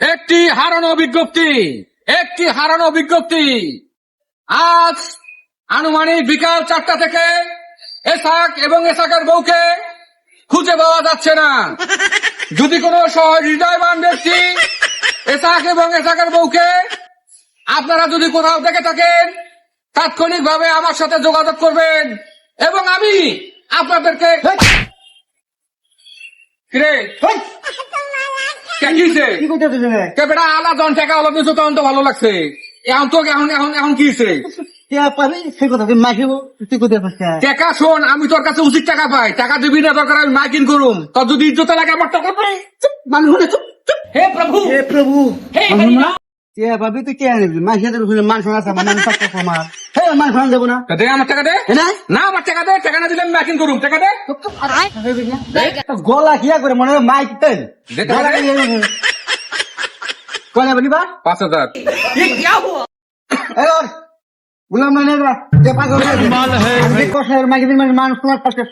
একটি হারানো বিজ্ঞপ্তি একটি হারানো বিজ্ঞপ্তি। আজ আনুমানিক বিকাল চারটা থেকে এসাক এবং এসাকের বউকে খুঁজে পাওয়া যাচ্ছে না। যদি কোনো সহজ হৃদয়বান ব্যক্তি এসাক এবং এসাকের বউকে আপনারা যদি কোথাও দেখে থাকেন তাৎক্ষণিক ভাবে আমার সাথে যোগাযোগ করবেন এবং আমি আপনাদেরকে কিছে? কি করতেছে কে বেটা আলা জন টাকা হলো দিছো তখন তো ভালো লাগছে। এখন তো এখন এখন এখন কি হইছে? কে পাবি? সেই কথা তুই মাখিব তুই করতে পারছিস টাকা শোন আমি তোর কাছে উচিত টাকা পাই। টাকা দিবি না দরকার আমি মাইকিং করুম। তোর যদি ইজ্জত লাগে আমার টাকা পাই। মানুষ হলে চুপ চুপ। হে প্রভু! হে প্রভু। হে মানুষ হরিনাম। না? কে পাবি? তুই কে আনিবি? উপরে মান শোনা আছে মান শোনা যাব না। দে আমার টাকা দে। না না আমার টাকা দে টাকা না দিলে আমি মাইকিং করুম। টাকা দে। গলা কিয়া করে মনে হয় মাইক তেল। দে টাকা গলা দে। কিয়া কনে বলিবা? পাঁচ হাজার। গুলাম না নেবা। যে পাগল হয়ে মানুষ তোমার পাশে।